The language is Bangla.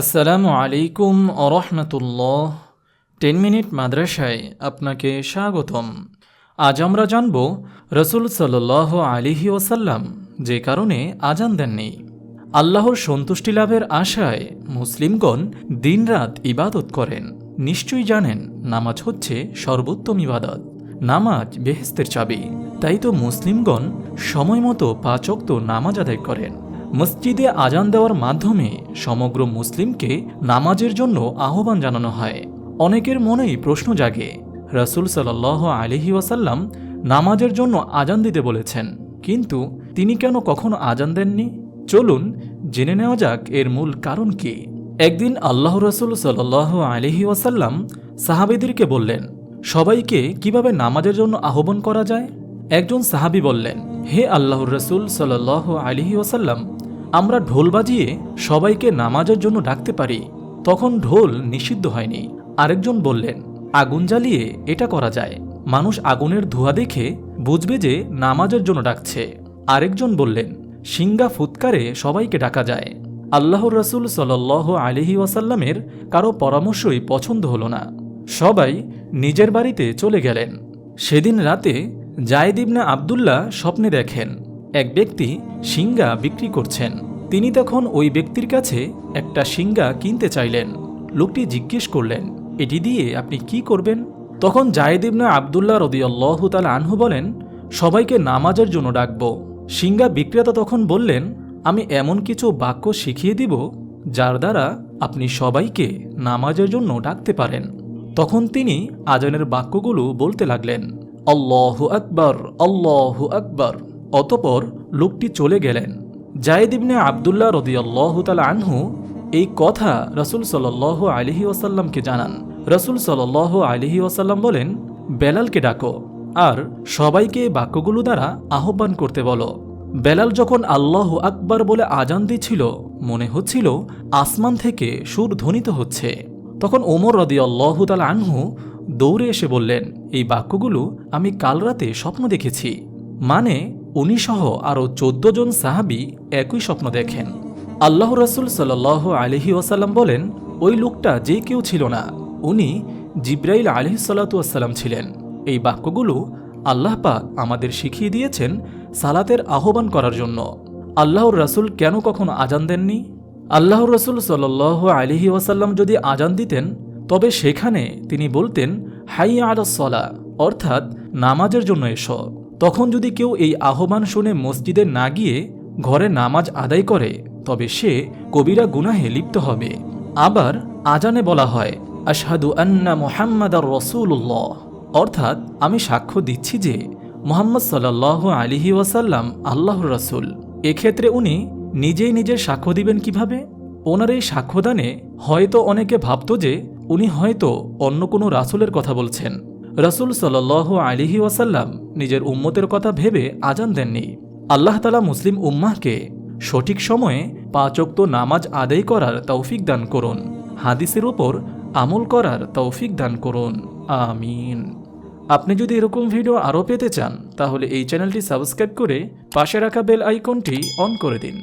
আসসালামু আলাইকুম আরহামতুল্লাহ টেন মিনিট মাদ্রাসায় আপনাকে স্বাগতম। আজ আমরা জানব রসুল সাল্লাহ আলিহি ওসাল্লাম যে কারণে আজান দেননি। আল্লাহর সন্তুষ্টি লাভের আশায় মুসলিমগণ দিনরাত ইবাদত করেন। নিশ্চয়ই জানেন, নামাজ হচ্ছে সর্বোত্তম ইবাদত, নামাজ বেহেস্তের চাবি। তাই তো মুসলিমগণ সময়মতো পাচক্ত নামাজ আদায় করেন। মসজিদে আজান দেওয়ার মাধ্যমে সমগ্র মুসলিমকে নামাজের জন্য আহ্বান জানানো হয়। অনেকের মনেই প্রশ্ন জাগে, রাসুল সাল্লাহ আলিহি ওয়াসাল্লাম নামাজের জন্য আজান দিতে বলেছেন, কিন্তু তিনি কেন কখনো আজান দেননি? চলুন জেনে নেওয়া যাক এর মূল কারণ কি। একদিন আল্লাহ রসুল সাল্লাহ আলিহি ওয়াসাল্লাম সাহাবিদেরকে বললেন, সবাইকে কীভাবে নামাজের জন্য আহ্বান করা যায়? একজন সাহাবি বললেন, হে আল্লাহর রসুল সাল্লাহ আলিহি ওসাল্লাম আমরা ঢোল বাজিয়ে সবাইকে নামাজের জন্য ডাকতে পারি, তখন ঢোল নিষিদ্ধ হয়নি। আরেকজন বললেন, আগুন জ্বালিয়ে এটা করা যায়। মানুষ আগুনের ধোঁয়া দেখে বুঝবে যে নামাজের জন্য ডাকছে। আরেকজন বললেন সিঙ্গা ফুৎকারে সবাইকে ডাকা যায়। আল্লাহর রসুল সাল্লাহ আলিহি ওয়াসাল্লামের কারও পরামর্শই পছন্দ হলো না। সবাই নিজের বাড়িতে চলে গেলেন। সেদিন রাতে জায়েদ ইবনে আবদুল্লাহ স্বপ্নে দেখেন এক ব্যক্তি সিঙ্গা বিক্রি করছেন। তিনি তখন ওই ব্যক্তির কাছে একটা সিঙ্গা কিনতে চাইলেন। লোকটি জিজ্ঞেস করলেন, এটি দিয়ে আপনি কি করবেন? তখন জায়েদ ইবনে আবদুল্লাহ রদিয়াল্লাহ তাল আনহু বলেন, সবাইকে নামাজের জন্য ডাকব। সিঙ্গা বিক্রেতা তখন বললেন, আমি এমন কিছু বাক্য শিখিয়ে দিব, যার দ্বারা আপনি সবাইকে নামাজের জন্য ডাকতে পারেন। তখন তিনি আজানের বাক্যগুলো বলতে লাগলেন, আল্লাহ আকবর আল্লাহ আকবর। অতপর লোকটি চলে গেলেন। জায়েদ ইবনে আবদুল্লাহ রদিয়াল্লাহ তাল আনহু এই কথা রসুল সাল আলহি ওয়াসাল্লামকে জানান। রসুল সাল আলহি ওসাল্লাম বলেন, বেলালকে ডাকো আর সবাইকে বাক্যগুলো দ্বারা আহ্বান করতে বলো। বেলাল যখন আল্লাহ আকবর বলে আজান দিচ্ছিল মনে হচ্ছিল আসমান থেকে সুর ধ্বনিত হচ্ছে। তখন ওমর রদি আল্লাহ তাল আনহু দৌড়ে এসে বললেন, এই বাক্যগুলো আমি কাল রাতে স্বপ্ন দেখেছি। মানে উনি সহ আরও চোদ্দ জন সাহাবি একই স্বপ্ন দেখেন। আল্লাহ রসুল সাল্লাহ আলহি ওয়াসাল্লাম বলেন, ওই লোকটা যে কেউ ছিল না, উনি জিব্রাইল আলহি সাল্লাতুয়াসাল্লাম ছিলেন। এই বাক্যগুলো আল্লাহ পাক আমাদের শিখিয়ে দিয়েছেন সালাতের আহ্বান করার জন্য। আল্লাহর রাসুল কেন কখনো আজান দেননি? আল্লাহর রসুল সাল আলিহি ওয়াসাল্লাম যদি আজান দিতেন, তবে সেখানে তিনি বলতেন হাই আলসলা অর্থাৎ নামাজের জন্য এসো। তখন যদি কেউ এই আহ্বান শুনে মসজিদে না গিয়ে ঘরে নামাজ আদায় করে, তবে সে কবিরা গুনাহে লিপ্ত হবে। আবার আজানে বলা হয়, আশহাদু আন্না মোহাম্মদ রসুল্লাহ অর্থাৎ, আমি সাক্ষ্য দিচ্ছি যে মোহাম্মদ সাল্লাহ আলিহি ওয়াসাল্লাম আল্লাহর রসুল। এক্ষেত্রে উনি নিজেই নিজের সাক্ষ্য দিবেন কীভাবে? ওনার এই সাক্ষ্যদানে হয়তো অনেকে ভাবত যে উনি হয়তো অন্য কোনো রাসুলের কথা বলছেন। রাসুল সাল আলিহি ওয়াসাল্লাম নিজের উম্মতের কথা ভেবে আজান দেননি। আল্লাহ তালা মুসলিম উম্মাহকে সঠিক সময়ে পাচক্ত নামাজ আদায় করার তৌফিক দান করুন। হাদিসের উপর আমল করার তৌফিক দান করুন। আমিন। আপনি যদি এরকম ভিডিও আরও পেতে চান, তাহলে এই চ্যানেলটি সাবস্ক্রাইব করে পাশে রাখা বেল আইকনটি অন করে দিন।